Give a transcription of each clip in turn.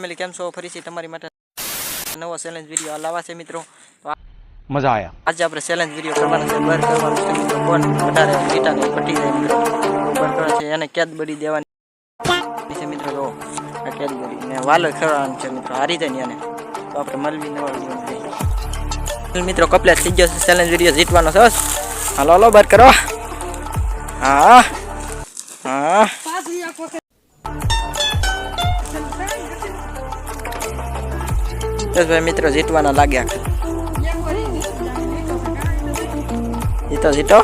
Family કેમ છો? ફરીથી તમારી માટે નવો ચેલેન્જ વીડિયો લાવવા છે મિત્રો. મજા આયા. આજે આપણે ચેલેન્જ વીડિયો કરવાનો છે. બર કરવાનો છે મિત્રો. કોણ વધારે ગીટાને પટી જાય મિત્રો? બર છે. એને કેદ બડી દેવાની છે મિત્રો. જો આ કેદ બડી ને વાલો ખેડવાનું છે મિત્રો. હારી જાય ને એને. તો આપણે મળવી નવા વીડિયો મિત્રો કપલેટ થઈ ગયો છે ચેલેન્જ વીડિયો જીતવાનો છે હાલો હાલો બર કરો. હા હા. ભાઈ મિત્રો, જીતવાના લાગ્યા. જીતો જીતો?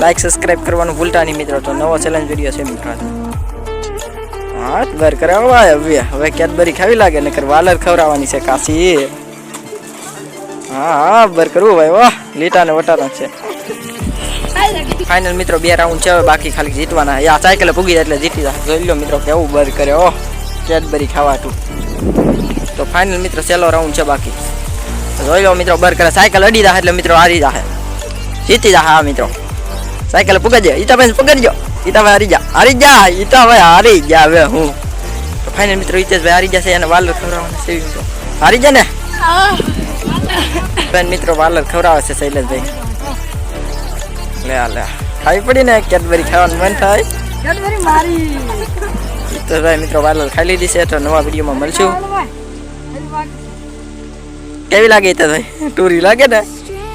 લાઈક સબસ્ક્રાઇબ કરવાનું ભૂલતા નહીં મિત્રો, તો નવો ચેલેન્જ વીડિયો છે મિત્રો આજે. હા બર કરાવવા હવે હવે કેદબરી ખાવી લાગે, નકર વાલર ખવડાવવાની છે કાશી. હા હા બર કરવું ભાઈ વાહ લીટા ને વટારા છે. ફાઇનલ મિત્રો બે રાઉન્ડ છે બાકી ખાલી જીતવાના યા સાયકલ જાય એટલે જીતી જાય. જોઈ લો મિત્રો કેવું બર કરે ઓહ કેડબરી ખાવાતું. તો ફાઇનલ મિત્રો છેલ્લો રાઉન્ડ છે બાકી. જોઈ લો મિત્રો બર કરે. સાયકલ અડી જાય એટલે મિત્રો હારી જાય. જીતી જાય હા મિત્રો. સાયકલ પુગજે ઈતાભાઈ પુગડજો ઈતાભાઈ હારી જા હારી જા ઈતાભાઈ હારી જા હવે હું. તો ફાઇનલ મિત્રો હિતેશભાઈ હારી જશે અને વાલર ખવડાવવાના છે હારી જા ને? બેન મિત્રો વાલર ખવડાવે છે શૈલેષભાઈ. લે લે. ખાવી પડી ને કેડબરી ખાવાનું મન થાય. હિતેશભાઈ મિત્રો વાલલ ખાઈ લીધી છે તો નવા વિડીયોમાં મળશું. કેવી લાગે તો ભાઈ ટૂરી લાગે ને?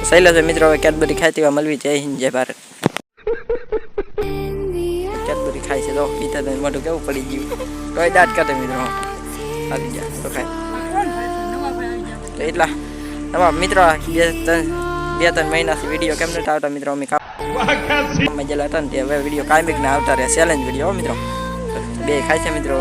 શૈલેષભાઈ મિત્રો હવે કેડબરી ખાતી હોય મળવી જય હિન્દ જય ભારત. કેડબરી ખાય છે તો હિતેશભાઈ મોઢું કેવું પડી ગયું? તોય દાંત કાઢે મિત્રો. આવી ગયા તો ખાય. તો એટલા. તમારા મિત્રો બે ત્રણ બે ત્રણ મહિનાથી વીડિયો કેમ નથી આવતા મિત્રો? અમે કામમાં ગયેલા હતા ને તે હવે વીડિયો કાયમિક ના આવતા રહે ચેલેન્જ વીડિયો મિત્રો. બે ખાય છે મિત્રો